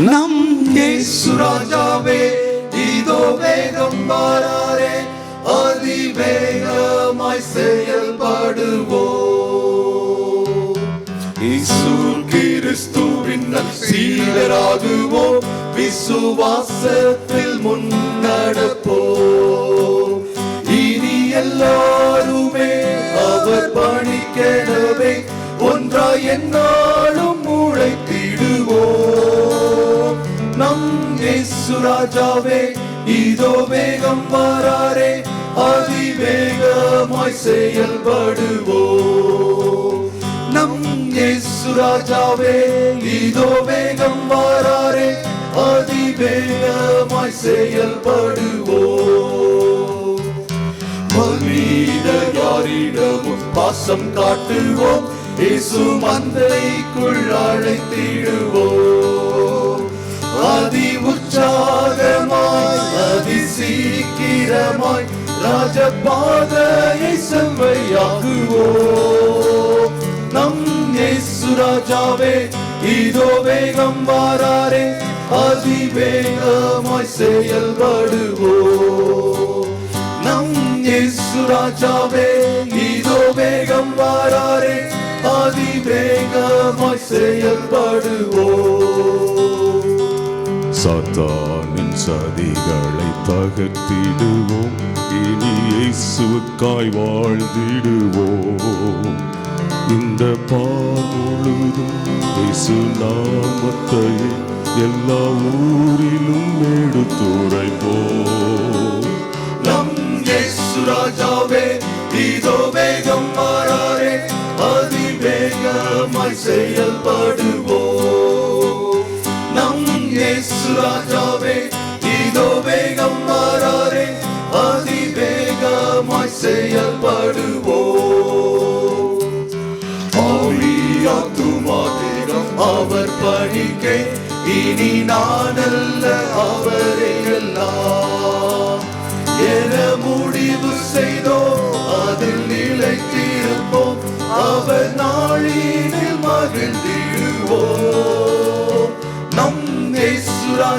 நம் இயேசு ராஜாவே இதோ வேகம் வாராரே அதிவேகமாய் செயல்படுவோ இயேசு கிறிஸ்துவின் சீலராகுவோ விசுவாசத்தில் முன்னடப்போ இனி எல்லாருமே அவர் பணிக்கெனவே ஒன்றாய் என்னாலும் இயேசு இதோ வேகம் வராரே அதிவேகமாய் செயல்படுவோம். நம் இயேசு இதோ வேகம் வராரே அதிவேகமாய் செயல்படுவோம். மனிதர் யாரிடமும் பாசம் காட்டுவோம். இயேசு மந்தைக்குள் அழைத்திடுவோம். சீக்கிரமாய் ராஜபாதையை செவ்வையாக்குவோம் நம் இயேசு ராஜாவே இதோ வேகம் வாராரே அதிவேகமாய் செயல்படுவோம். நம் இயேசு ராஜாவே இதோ வேகம் வாராரே அதிவேகமாய் செயல்படுவோம். சாத்தானின் சதிகளை தகர்த்திடுவோம் இனி இயேசுக்காய் வாழ்ந்திடுவோம். இந்த பார் முழுதும் இயேசு நாமத்தையே எல்லா ஊரிலும் எடுத்துரைப்போம் நம் இயேசு ராஜாவே இதோ வேகம் மாறாரே அதிவேகமாய் செயல்படுவோம் ராஜாவே இதோ வேகம் மாறாரே அதிவேகமாய் செயல்படுவோம் ஆவியாத்துமாதேகம் அவர் பணிக்கை இனி நானல்ல அவரே எல்லாம்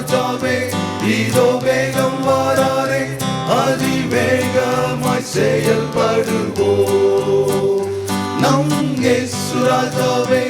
ராஜாவே இதோ வேகம் வாராரே அதிவேகமாய் செயல்படுவோம் நம் இயேசு ராஜாவே